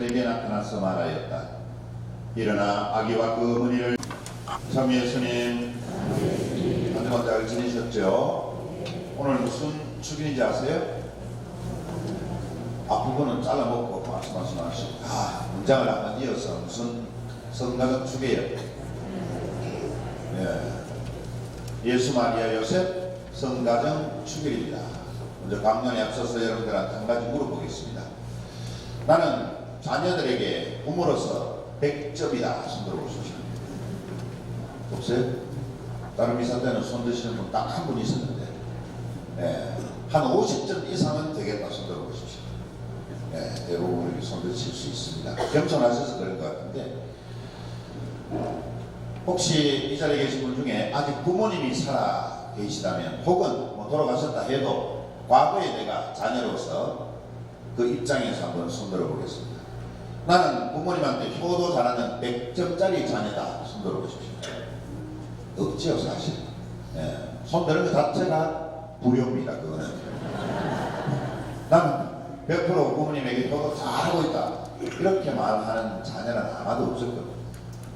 내게 나타나서 말하였다. 일어나 아기와 그 어머니를 참 예수님 한주간 잘 지내셨죠? 오늘 무슨 축일인지 아세요? 앞부분은 잘라먹고 말씀하시면 아 문장을 한번 이어서 무슨 성가적 축이에요? 예. 예수 마리아 요셉 성가정 축일입니다. 먼저 강연에 앞서서 여러분들한테 한 가지 물어보겠습니다. 나는 자녀들에게 부모로서 100점이다 손 들어 보십시오. 없어요? 다른 미사 때는 손 드시는 분 딱 한 분 있었는데 예, 한 50점 이상은 되겠다 손 들어 보십시오. 예, 대부분 이렇게 손 드실 수 있습니다. 겸손하셔서 그런 것 같은데 혹시 이 자리에 계신 분 중에 아직 부모님이 살아 계시다면 혹은 뭐 돌아가셨다 해도 과거에 내가 자녀로서 그 입장에서 한번 손들어 보겠습니다. 나는 부모님한테 효도 잘하는 100점짜리 자녀다. 손 들어 보십시오. 없지요, 사실. 예. 손 드는 것 자체가 불효입니다, 그거는. 나는 100% 부모님에게 효도 잘하고 있다. 이렇게 말하는 자녀는 아마도 없을 겁니다.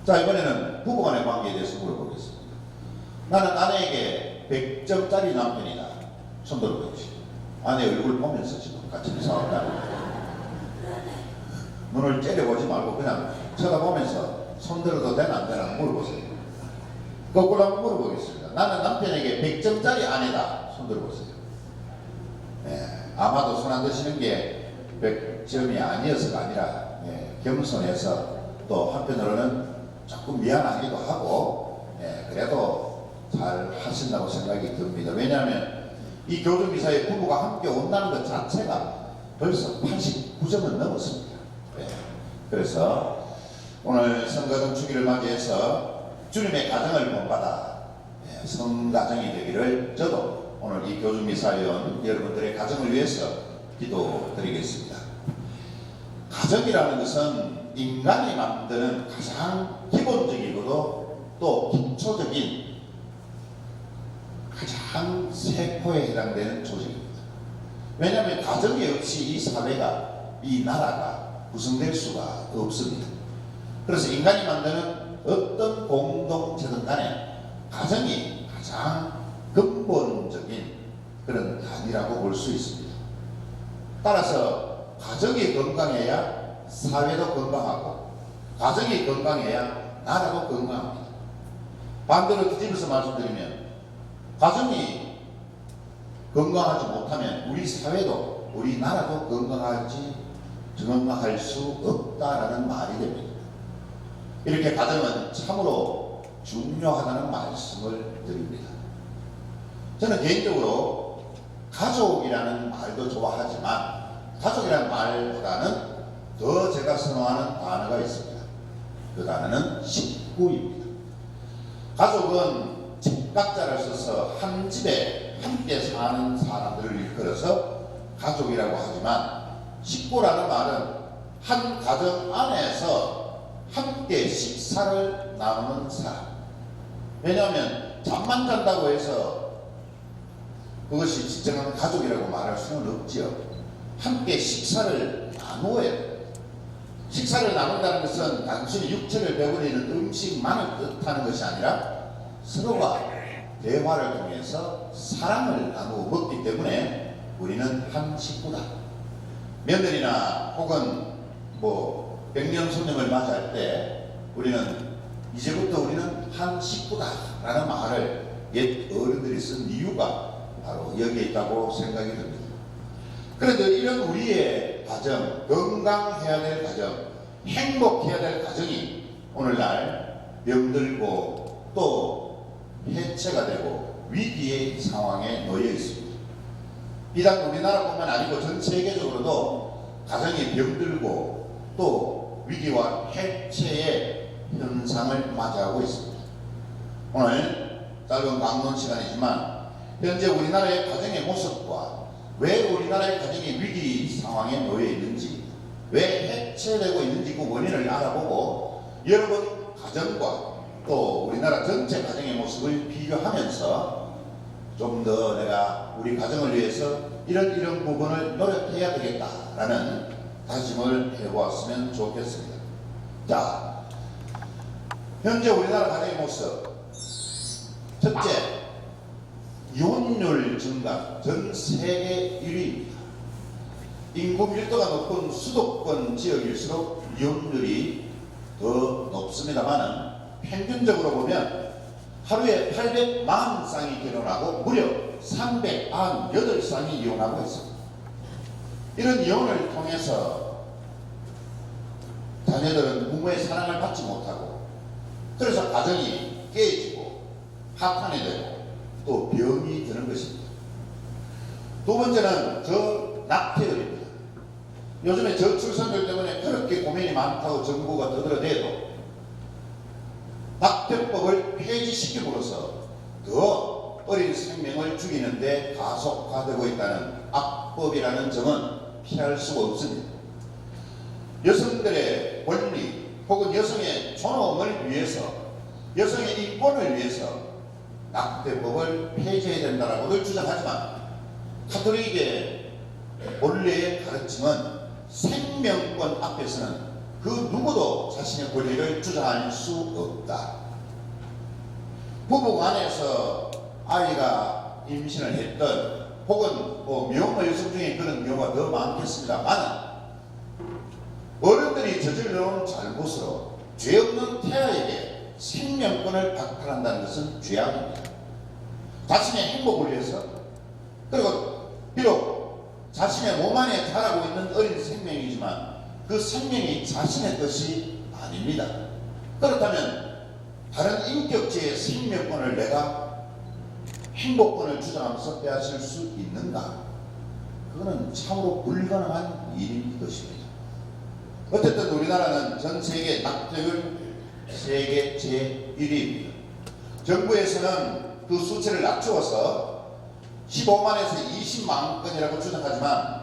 자, 이번에는 부부간의 관계에 대해서 물어보겠습니다. 나는 아내에게 100점짜리 남편이다. 손 들어 보십시오. 아내 얼굴 보면서 지금 같이 싸웠다. 눈을 째려보지 말고 그냥 쳐다보면서 손들어도 되나 안 되나 물어보세요. 거꾸로 한번 물어보겠습니다. 나는 남편에게 100점짜리 아내다. 손들어보세요. 예, 아마도 손 안 드시는 게 100점이 아니어서가 아니라 예, 겸손해서 또 한편으로는 조금 미안하기도 하고 예, 그래도 잘 하신다고 생각이 듭니다. 왜냐하면 이 교주미사의 부부가 함께 온다는 것 자체가 벌써 89점을 넘었습니다. 예, 그래서 오늘 성가정 주기를 맞이해서 주님의 가정을 본받아 예, 성가정이 되기를 저도 오늘 이 교주미사위원 여러분들의 가정을 위해서 기도드리겠습니다. 가정이라는 것은 인간이 만드는 가장 기본적이고도 또 기초적인 가장 세포에 해당되는 조직입니다. 왜냐하면 가정이 없이 이 사회가, 이 나라가 구성될 수가 없습니다. 그래서 인간이 만드는 어떤 공동체든 간에 가정이 가장 근본적인 그런 단위라고 볼 수 있습니다. 따라서 가정이 건강해야 사회도 건강하고 가정이 건강해야 나라도 건강합니다. 반대로 뒤집어서 말씀드리면 가정이 건강하지 못하면 우리 사회도 우리 나라도 건강하지 건강할 수 없다라는 말이 됩니다. 이렇게 가정은 참으로 중요하다는 말씀을 드립니다. 저는 개인적으로 가족이라는 말도 좋아하지만 가족이라는 말보다는 더 제가 선호하는 단어가 있습니다. 그 단어는 식구입니다. 가족은 집각자를 써서 한 집에 함께 사는 사람들을 일컬어서 가족이라고 하지만 식구라는 말은 한 가정 안에서 함께 식사를 나누는 사람. 왜냐하면 잠만 잔다고 해서 그것이 진정한 가족이라고 말할 수는 없지요. 함께 식사를 나누어야 돼요. 식사를 나눈다는 것은 단순히 육체를 배부리는 음식만을 뜻하는 것이 아니라 서로가 대화를 통해서 사랑을 나누어 먹기 때문에 우리는 한 식구다. 며느리나 혹은 뭐 백년 손님을 맞이할 때 우리는 이제부터 우리는 한 식구다라는 말을 옛 어른들이 쓴 이유가 바로 여기에 있다고 생각이 듭니다. 그런데 이런 우리의 가정, 건강해야 될 가정, 행복해야 될 가정이 오늘날 병들고 또 해체가 되고 위기의 상황에 놓여 있습니다. 비단 우리나라뿐만 아니고 전 세계적으로도 가정이 병들고 또 위기와 해체의 현상을 맞이하고 있습니다. 오늘 짧은 강론 시간이지만 현재 우리나라의 가정의 모습과 왜 우리나라의 가정이 위기 상황에 놓여 있는지 왜 해체되고 있는지 그 원인을 알아보고 여러분 가정과 또 우리나라 전체 가정의 모습을 비교하면서 좀 더 내가 우리 가정을 위해서 이런 이런 부분을 노력해야 되겠다라는 다짐을 해보았으면 좋겠습니다. 자, 현재 우리나라 가정의 모습. 첫째, 이혼율 증가 전 세계 1위입니다. 인구 밀도가 높은 수도권 지역일수록 이혼율이 더 높습니다만은 평균적으로 보면 하루에 840쌍이 결혼하고 무려 398쌍이 이혼하고 있습니다. 이런 이혼을 통해서 자녀들은 부모의 사랑을 받지 못하고 그래서 가정이 깨지고 파탄이 되고 또 병이 드는 것입니다. 두 번째는 저 낙태율입니다. 요즘에 저출산율 때문에 그렇게 고민이 많다고 정부가 떠들어대도 낙태법을 폐지시킴으로써 더 어린 생명을 죽이는데 가속화되고 있다는 악법이라는 점은 피할 수가 없습니다. 여성들의 권리 혹은 여성의 존엄을 위해서 여성의 인권을 위해서 낙태법을 폐지해야 된다라고들 주장하지만 카톨릭의 본래의 가르침은 생명권 앞에서는 그 누구도 자신의 권리를 주장할 수 없다. 부부 간에서 아이가 임신을 했던 혹은 뭐 미혼모 여성 중에 그런 경우가 더 많겠습니다만 어른들이 저질러온 잘못으로 죄 없는 태아에게 생명권을 박탈한다는 것은 죄악입니다. 자신의 행복을 위해서 그리고 비록 자신의 몸 안에 자라고 있는 어린 생명이지만 그 생명이 자신의 것이 아닙니다. 그렇다면 다른 인격체의 생명권을 내가 행복권을 주장하면서 빼앗을 수 있는가? 그거는 참으로 불가능한 일인 것입니다. 어쨌든 우리나라는 전 세계 낙태율 세계 제1위입니다. 정부에서는 그 수치를 낮추어서 15만에서 20만 건이라고 주장하지만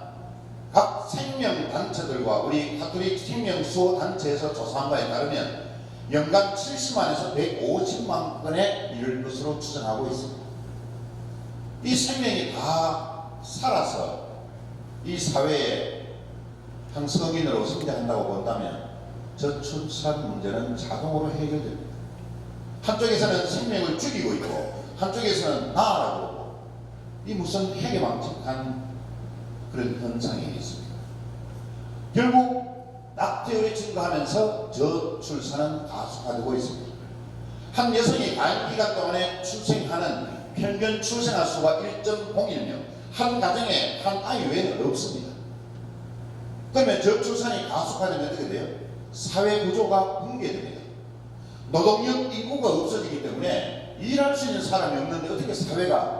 각 생명 단체들과 우리 가톨릭 생명수호 단체에서 조사한 바에 따르면 연간 70만에서 150만 건에 이를 것으로 추정하고 있습니다. 이 생명이 다 살아서 이 사회에 한 성인으로 성장한다고 본다면 저출산 문제는 자동으로 해결됩니다. 한쪽에서는 생명을 죽이고 있고 한쪽에서는 나아라고 이 무슨 해괴망측한 그런 현상이 있습니다. 결국 낙태율이 증가하면서 저출산은 가속화되고 있습니다. 한 여성이 과연 기간 동안에 출생하는 평균 출생아 수가 1.01명, 한 가정에 한 아이 외에는 없습니다. 그러면 저출산이 가속화되면 어떻게 돼요? 사회 구조가 붕괴됩니다. 노동력 인구가 없어지기 때문에 일할 수 있는 사람이 없는데 어떻게 사회가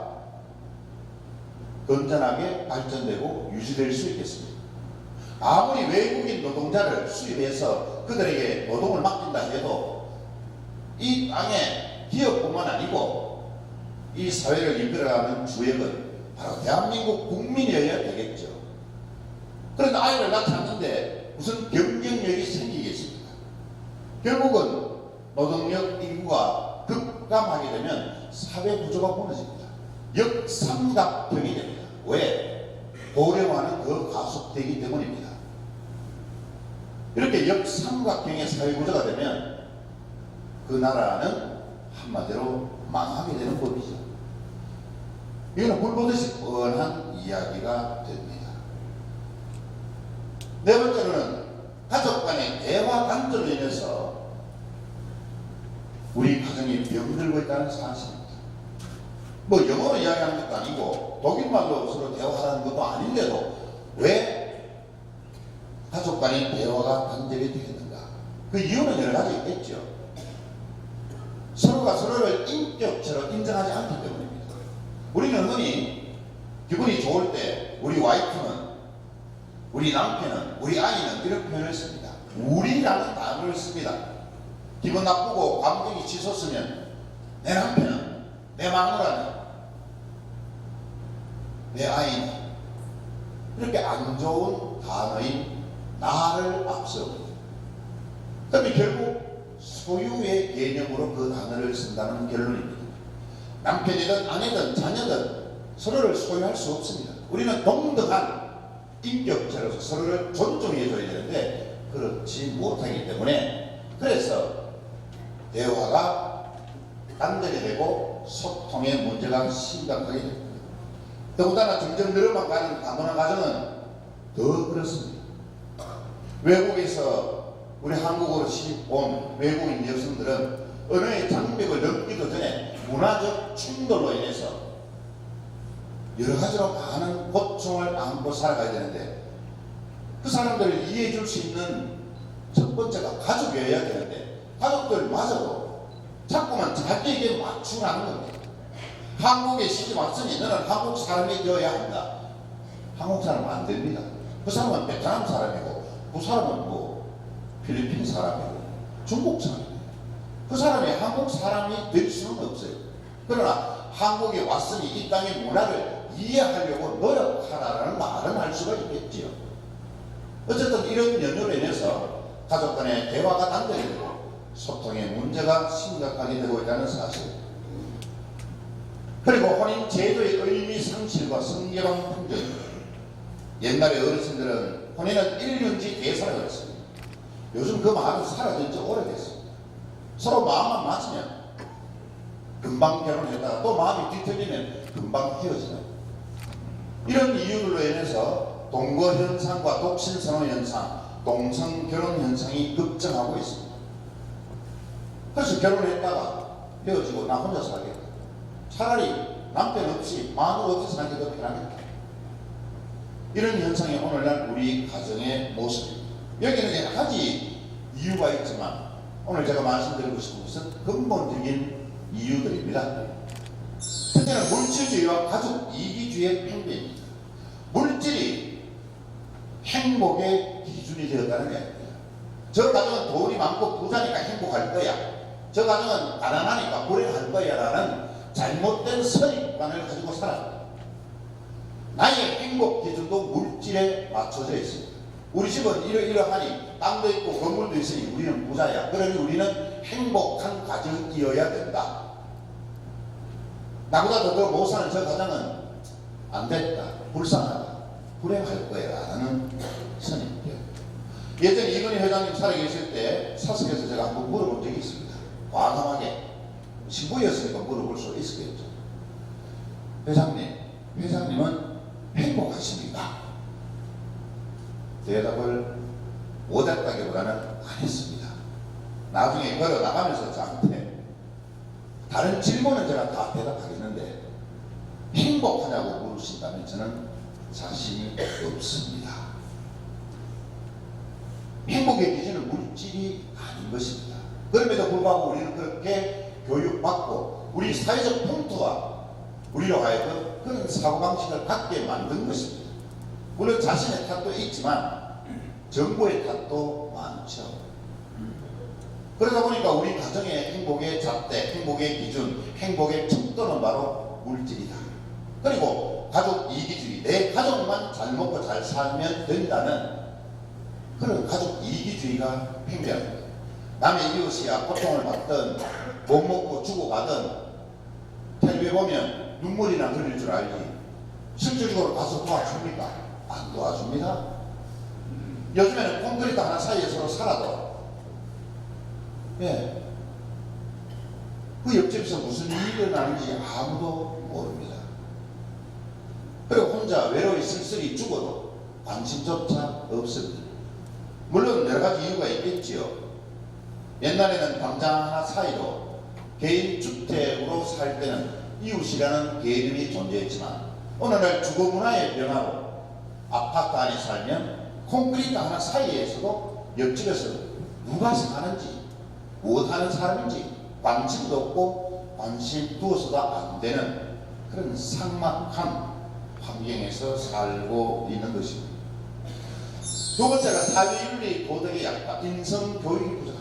건전하게 발전되고 유지될 수 있겠습니까? 아무리 외국인 노동자를 수입해서 그들에게 노동을 맡긴다 해도 이 땅에 기업뿐만 아니고 이 사회를 이끌어가는 주역은 바로 대한민국 국민이어야 되겠죠. 그런데 아이를 낳았는데 무슨 경쟁력이 생기겠습니까? 결국은 노동력 인구가 급감하게 되면 사회 구조가 무너집니다. 역삼각형이 됩니다. 왜? 고령화는 더 가속되기 때문입니다. 이렇게 역삼각형의 사회 구조가 되면 그 나라는 한마디로 망하게 되는 법이죠. 이거는 불보듯이 뻔한 이야기가 됩니다. 네 번째로는 가족 간의 대화 단절로 인해서 우리 가정이 병들고 있다는 사실입니다. 뭐 영어로 이야기하는 것도 아니고 독일말로 서로 대화하는 것도 아닌데도 왜 가족 간의 대화가 단절이 되겠는가? 그 이유는 여러 가지 있겠죠. 서로가 서로를 인격처럼 인정하지 않기 때문입니다. 우리는 흔히 기분이 좋을 때 우리 와이프는 우리 남편은 우리 아이는 이런 표현을 씁니다. 우리라는 단어를 씁니다. 기분 나쁘고 감정이 치솟으면 내 남편은 내 마누라는 내 아이는 이렇게 안 좋은 단어인 나를 앞세웁니다. 그러면 결국 소유의 개념으로 그 단어를 쓴다는 결론입니다. 남편이든 아내든 자녀든 서로를 소유할 수 없습니다. 우리는 동등한 인격체로서 서로를 존중해줘야 되는데 그렇지 못하기 때문에 그래서 대화가 단절이 되고 소통의 문제가 심각하게 됩니다. 더군다나 점점 늘어만 가는 다문화 가정은 더 그렇습니다. 외국에서 우리 한국으로 시집 온 외국인 여성들은 언어의 장벽을 넘기도 전에 문화적 충돌로 인해서 여러 가지로 많은 고충을 안고 살아가야 되는데 그 사람들을 이해해 줄 수 있는 첫 번째가 가족이어야 되는데 가족들마저도 자꾸만 자기에게 맞추라는 겁니다. 한국에 시집 왔으니 너는 한국 사람이 되어야 한다. 한국 사람 안 됩니다. 그 사람은 베트남 사람이고 그 사람은 뭐 필리핀 사람이고 중국 사람이고 그 사람이 한국 사람이 될 수는 없어요. 그러나 한국에 왔으니 이 땅의 문화를 이해하려고 노력하라는 말은 할 수가 있겠지요. 어쨌든 이런 연유로 인해서 가족 간의 대화가 단절되고 소통의 문제가 심각하게 되고 있다는 사실. 그리고 혼인 제도의 의미 상실과 성경한 풍경. 옛날에 어르신들은 혼인은 일륜지 대사라고 그랬습니다. 요즘 그 말은 사라진 지 오래됐습니다. 서로 마음만 맞으면 금방 결혼했다가 또 마음이 뒤틀리면 금방 헤어지는 이런 이유들로 인해서 동거 현상과 독신 선호 현상, 동성 결혼 현상이 급증하고 있습니다. 그래서 결혼했다가 헤어지고 나 혼자 살겠다. 차라리 남편 없이 마누라 없이 사는 게 더 편하겠다. 이런 현상이 오늘날 우리 가정의 모습입니다. 여기는 여러 가지 이유가 있지만 오늘 제가 말씀드리고 싶은 것은 근본적인 이유들입니다. 첫째는 물질주의와 가족 이기주의의 팽배입니다. 물질이 행복의 기준이 되었다는 이야기입니다. 저 가정은 돈이 많고 부자니까 행복할 거야. 저 가정은 가난하니까 불행할 거야. 라는 잘못된 선입관을 가지고 살아갑니다. 나의 행복 기준도 물질에 맞춰져 있습니다. 우리 집은 이러이러하니 땅도 있고 건물도 있으니 우리는 부자야. 그러니 우리는 행복한 가정이어야 된다. 나보다 더 못 사는 저 가정은 안 됐다. 불쌍하다. 불행할 거야. 라는 선입견. 예전에 이건희 회장님 살아계실 때 사석에서 제가 한번 물어본 적이 있습니다. 과감하게. 신부였으니까 물어볼 수 있었겠죠. 회장님, 회장님은 행복하십니까? 대답을 못했다기보다는 안 했습니다. 나중에 걸어 나가면서 저한테 다른 질문은 제가 다 대답하겠는데 행복하냐고 물으신다면 저는 자신이 없습니다. 행복의 기준은 물질이 아닌 것입니다. 그럼에도 불구하고 우리는 그렇게 교육받고 우리 사회적 풍토와 우리로 하여금 그런 사고방식을 갖게 만든 것입니다. 물론 자신의 탓도 있지만 정부의 탓도 많죠. 그러다 보니까 우리 가정의 행복의 잣대, 행복의 기준, 행복의 척도는 바로 물질이다. 그리고 가족 이기주의, 내 가족만 잘 먹고 잘 살면 된다는 그런 가족 이기주의가 팽배합니다. 남의 이웃이야 고통을 받든 못 먹고 죽어가든 텔레비에 보면 눈물이나 흘릴 줄 알지 실질적으로 가서 도와줍니까? 안 도와줍니다. 요즘에는 콘크리트 하나 사이에 서로 살아도 예. 그 옆집에서 무슨 일이 일어나는지 아무도 모릅니다. 그리고 혼자 외로이 쓸쓸히 죽어도 관심조차 없습니다. 물론 여러 가지 이유가 있겠지요. 옛날에는 당장 하나 사이로 개인 주택으로 살 때는 이웃이라는 개념이 존재했지만 오늘날 주거 문화의 변화로 아파트 안에 살면 콘크리트 하나 사이에서도 옆집에서 누가 사는지 무엇하는 사람인지 관심도 없고 관심 두어서도 안 되는 그런 삭막한 환경에서 살고 있는 것입니다. 두 번째가 사회윤리 도덕의 약화, 인성 교육이 부족합니다.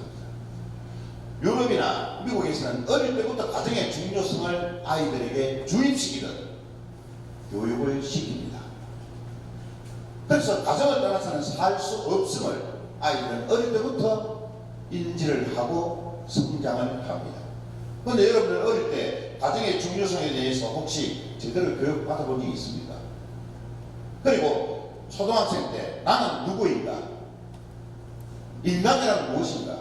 유럽이나 미국에서는 어릴 때부터 가정의 중요성을 아이들에게 주입시키는 교육을 시킵니다. 그래서 가정을 떠나서는 살 수 없음을 아이들은 어릴 때부터 인지를 하고 성장을 합니다. 그런데 여러분들 어릴 때 가정의 중요성에 대해서 혹시 제대로 교육 받아본 적이 있습니까? 그리고 초등학생 때 나는 누구인가? 인간이란 무엇인가?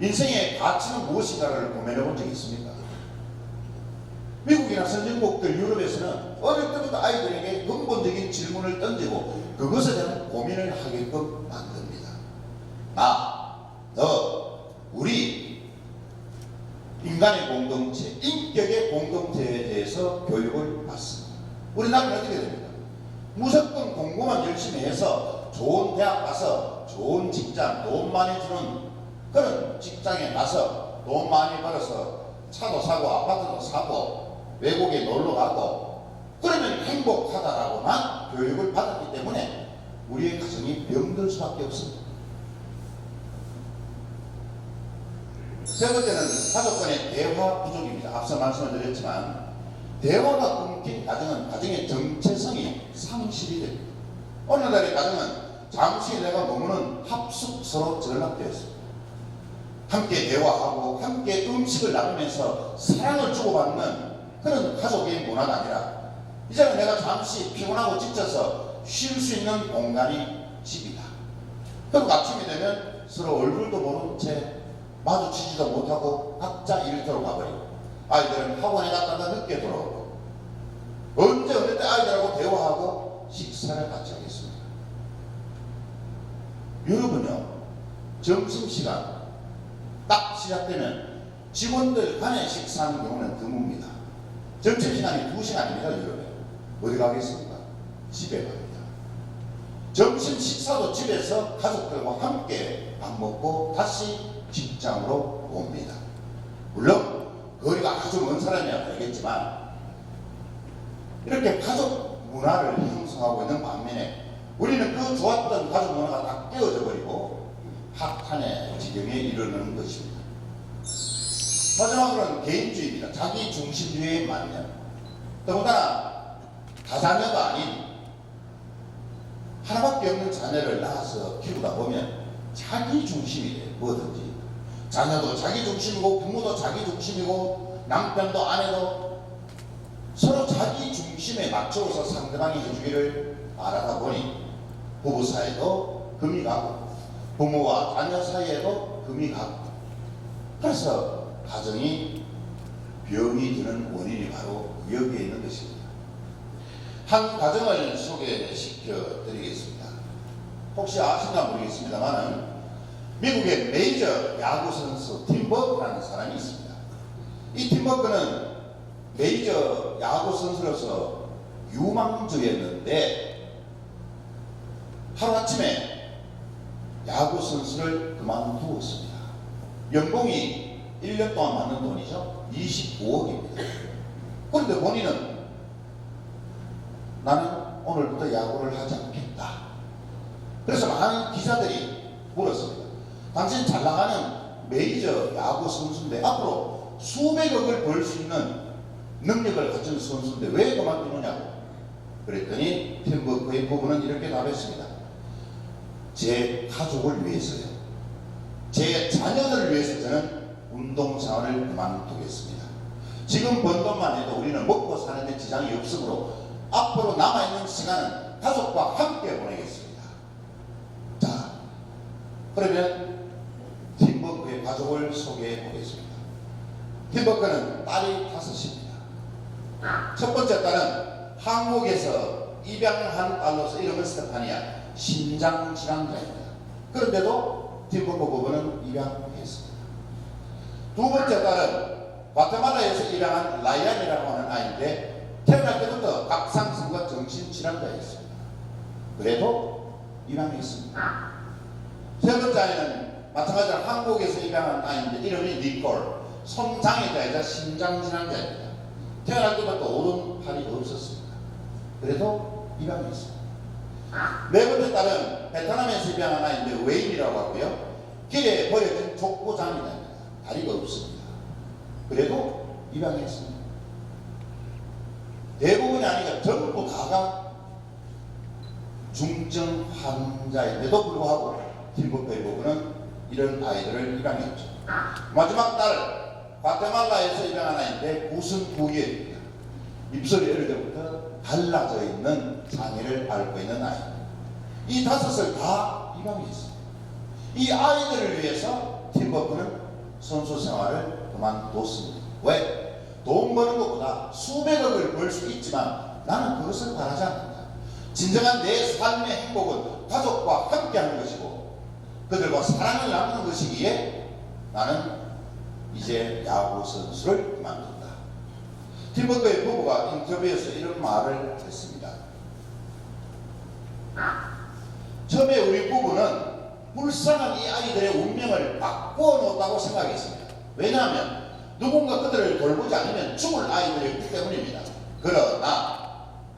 인생의 가치는 무엇인가를 고민해 본 적이 있습니까? 미국이나 선진국들 유럽에서는 어릴 때부터 아이들에게 근본적인 질문을 던지고 그것에 대한 고민을 하게끔 만듭니다. 나, 너, 우리 인간의 공동체, 인격의 공동체에 대해서 교육을 받습니다. 우리나라는 어떻게 됩니까? 무조건 공부만 열심히 해서 좋은 대학 가서 좋은 직장, 돈 많이 주는 그런 직장에 가서 돈 많이 벌어서 차도 사고 아파트도 사고 외국에 놀러 가고 그러면 행복하다라고만 교육을 받았기 때문에 우리의 가정이 병들 수밖에 없습니다. 세 번째는 가족 간의 대화 부족입니다. 앞서 말씀을 드렸지만 대화가 끊긴 가정은 가정의 정체성이 상실이 됩니다. 오늘날의 가정은 잠시 내가 머무는 합숙소로 전락되었습니다. 함께 대화하고 함께 음식을 나누면서 사랑을 주고받는 그런 가족의 문화가 아니라 이제는 내가 잠시 피곤하고 지쳐서 쉴 수 있는 공간이 집이다. 그리고 아침이 되면 서로 얼굴도 모른 채 마주치지도 못하고 각자 일터로 가버리고 아이들은 학원에 갔다가 늦게 돌아오고 언제 어느 때 아이들하고 대화하고 식사를 같이 하겠습니다. 여러분요 점심시간 딱 시작되면 직원들 간에 식사하는 경우는 드뭅니다. 점심시간이 2시간입니다, 여러분. 어디 가겠습니까? 집에 갑니다. 점심 식사도 집에서 가족들과 함께 밥 먹고 다시 직장으로 옵니다. 물론 거리가 아주 먼 사람이야 알겠지만 이렇게 가족 문화를 형성하고 있는 반면에 우리는 그 좋았던 가족 문화가 다 깨어져 버리고 학탄의 지경에 이르는 것입니다. 마지막으로는 개인주의입니다. 자기 중심주의의 만년. 더군다나 다자녀가 아닌 하나밖에 없는 자녀를 낳아서 키우다 보면 자기 중심이 돼요. 뭐든지. 자녀도 자기 중심이고 부모도 자기 중심이고 남편도 아내도 서로 자기 중심에 맞춰서 상대방이 해주기를 바라다 보니 부부 사이도 금이 가고 부모와 자녀 사이에도 금이 가고 그래서 가정이 병이 드는 원인이 바로 여기에 있는 것입니다. 한 가정을 소개시켜 드리겠습니다. 혹시 아시나 모르겠습니다만은 미국의 메이저 야구 선수 팀버크라는 사람이 있습니다. 이 팀버크는 메이저 야구 선수로서 유망주였는데 하루아침에 야구 선수를 그만두었습니다. 연봉이 1년 동안 받는 돈이죠. 25억입니다. 그런데 본인은 나는 오늘부터 야구를 하지 않겠다. 그래서 많은 기자들이 물었습니다. 당신 잘 나가는 메이저 야구 선수인데 앞으로 수백억을 벌 수 있는 능력을 가진 선수인데 왜 그만두느냐고. 그랬더니 팀버크의 부부는 이렇게 답했습니다. 제 가족을 위해서요. 제 자녀들을 위해서 저는 운동생활을 그만두겠습니다. 지금 번 돈만 해도 우리는 먹고 사는 데 지장이 없으므로 앞으로 남아있는 시간은 가족과 함께 보내겠습니다. 자, 그러면 팀버크의 가족을 소개해 보겠습니다. 팀버크는 딸이 다섯입니다. 첫 번째 딸은 한국에서 입양한 딸로서 이름은 스테파니아 신장 질환자입니다. 그런데도 팀버크 부부는 입양했습니다. 두 번째 딸은 과테말라에서 입양한 라이안이라고 하는 아이인데 태어날 때부터 갑상선과 정신질환자였습니다. 그래도 입양했습니다. 세 번째 아이는 마찬가지로 한국에서 입양한 아이인데 이름이 니콜 손장애자이자 심장질환자입니다. 태어날 때부터 오른팔이 없었습니다. 그래도 입양했습니다. 네 번째 딸은 베트남에서 입양한 아이인데 웨인이라고 하고요. 길에 버려진 족보장이입니다. 다리가 없습니다. 그래도 입양했습니다. 대부분이 아니라 전부 다가 중증 환자인데도 불구하고 팀버크의 부부는 이런 아이들을 입양했죠. 마지막 딸 과테말라에서 입양한 아이인데 구순 부위입니다. 입술이 어릴 때부터 갈라져 있는 장애를 앓고 있는 아이. 이 다섯을 다 있습니다. 이 아이들을 위해서 팀버크는 선수 생활을 그만뒀습니다. 왜? 돈 버는 것보다 수백억을 벌 수 있지만 나는 그것을 바라지 않는다. 진정한 내 삶의 행복은 가족과 함께 하는 것이고 그들과 사랑을 나누는 것이기에 나는 이제 야구 선수를 그만둔다. 팀버크의 부부가 인터뷰에서 이런 말을 했습니다. 처음에 우리 부부는 불쌍한 이 아이들의 운명을 바꾸어 놓았다고 생각했습니다. 왜냐하면 누군가 그들을 돌보지 않으면 죽을 아이들이기 때문입니다. 그러나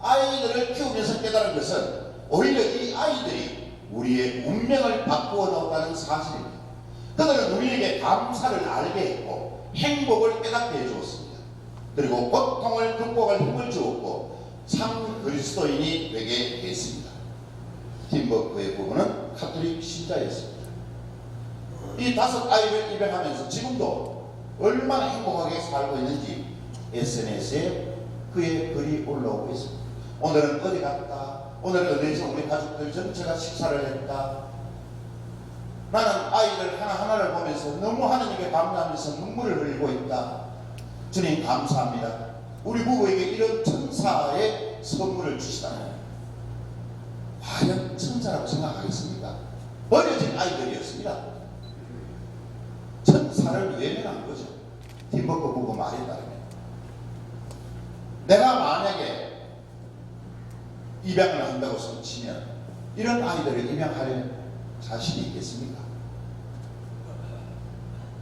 아이들을 키우면서 깨달은 것은 오히려 이 아이들이 우리의 운명을 바꾸어 놓았다는 사실입니다. 그들은 우리에게 감사를 알게 했고 행복을 깨닫게 해주었습니다. 그리고 고통을 극복할 힘을 주었고 참 그리스도인이 되게 했습니다. 팀버크의 부부는 카톨릭 신자였습니다. 이 다섯 아이를 입양하면서 지금도 얼마나 행복하게 살고 있는지 SNS에 그의 글이 올라오고 있습니다. 오늘은 어디 갔다. 오늘은 어디서 우리 가족들 전체가 식사를 했다. 나는 아이들 하나하나를 보면서 너무 하나님께 감사하면서 눈물을 흘리고 있다. 주님 감사합니다. 우리 부부에게 이런 천사의 선물을 주시다면 과연 천사라고 생각하겠습니까? 버려진 아이들이었습니다. 천사를 외면한 거죠. 팀버크 부부 말에 따르면. 내가 만약에 입양을 한다고 손치면 이런 아이들을 입양할 자신이 있겠습니까?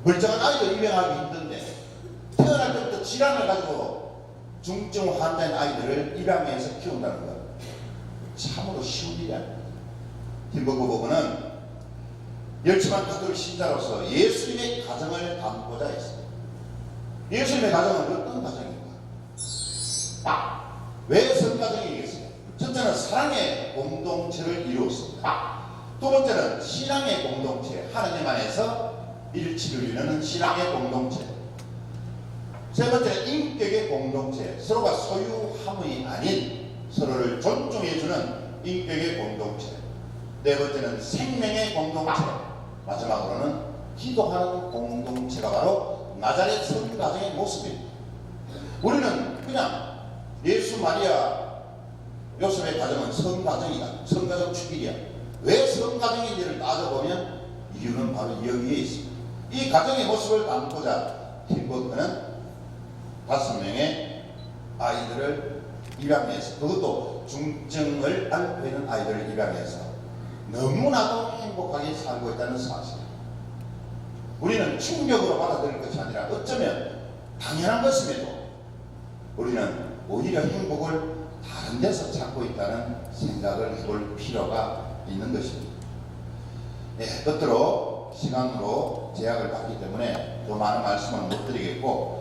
멀쩡한 아이들 입양하기 힘든데 태어날 때부터 질환을 가지고 중증 환자인 아이들을 입양해서 키운다는 것 쉬운 일이 아닙니다. 팀버크 부부는 열심한 가톨릭 신자로서 예수님의 가정을 담고자 했습니다. 예수님의 가정은 어떤 가정입니까? 왜 선가정이겠어요? 첫째는 사랑의 공동체를 이루었습니다. 두 번째는 신앙의 공동체, 하나님 안에서 일치를 이루는 신앙의 공동체. 세 번째는 인격의 공동체, 서로가 소유함이 아닌 서로를 존중해주는 인격의 공동체. 네 번째는 생명의 공동체. 마지막으로는 기도하는 공동체가 바로 나자렛 성가정의 모습입니다. 우리는 그냥 예수 마리아 요셉의 가정은 성가정이다. 성가정 축일이야. 왜 성가정인지를 따져보면 이유는 바로 여기에 있습니다. 이 가정의 모습을 담고자 팀버크는 다섯 명의 아이들을 입양해서 그것도 중증을 앓고 있는 아이들을 입양해서 너무나도 행복하게 살고 있다는 사실. 우리는 충격으로 받아들일 것이 아니라 어쩌면 당연한 것임에도 우리는 오히려 행복을 다른 데서 찾고 있다는 생각을 해볼 필요가 있는 것입니다. 네, 끝으로 시간으로 제약을 받기 때문에 더 많은 말씀을 못 드리겠고,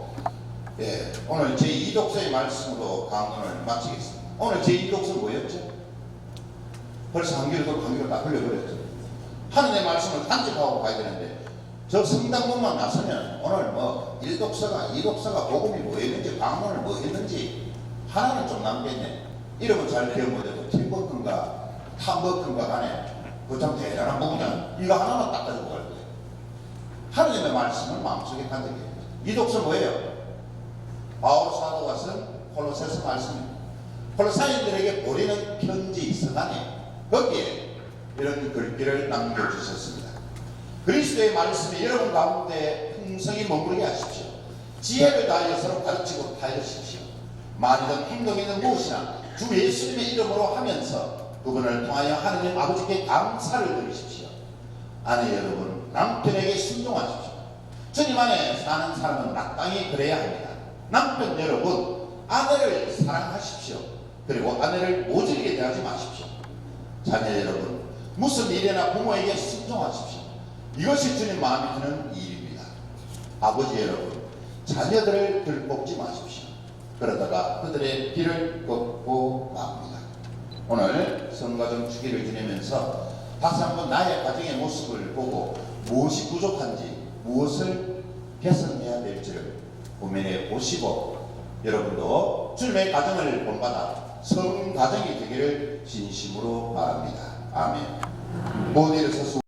예, 오늘 제2독서의 말씀으로 강론을 마치겠습니다. 오늘 제2독서 뭐였죠? 벌써 한 길도 한 길도 다 흘려버렸죠. 하나님의 말씀을 간직하고 가야 되는데, 저 성당문만 나서면 오늘 뭐 1독서가 2독서가 복음이 뭐였는지 강론을 뭐 했는지 하나는 좀 남겠네. 이름은 잘 기억 못해도 팀버튼가 탐버튼가 간에 그참 대단한 부분은 이거 하나만 딱 가지고 갈 거예요. 하나님의 말씀을 마음속에 간직해야 돼요. 이 독서 뭐예요? 바울 사도가 쓴 콜로세서 말씀입니다. 콜로사인들에게 보내는 편지 서간에 거기에 이런 글귀를 남겨주셨습니다. 그리스도의 말씀이 여러분 가운데 풍성히 머무르게 하십시오. 지혜를 다하여 서로 가르치고 타이르십시오. 말이든 행동이든 무엇이나 주 예수님의 이름으로 하면서 그분을 통하여 하느님 아버지께 감사를 드리십시오. 아내 여러분, 남편에게 순종하십시오. 주님 안에 사는 사람은 마땅히 그래야 합니다. 남편 여러분, 아내를 사랑하십시오. 그리고 아내를 모질게 대하지 마십시오. 자녀 여러분, 무슨 일이나 부모에게 순종하십시오. 이것이 주님 마음에 드는 일입니다. 아버지 여러분, 자녀들을 들뽑지 마십시오. 그러다가 그들의 길을 걷고 맙니다. 오늘 성가정 주기를 지내면서 다시 한번 나의 가정의 모습을 보고 무엇이 부족한지 무엇을 개선해야 될지를 고민해 보시고 여러분도 주님의 가정을 본받아 성 가정이 되기를 진심으로 바랍니다. 아멘. 모두 일어서서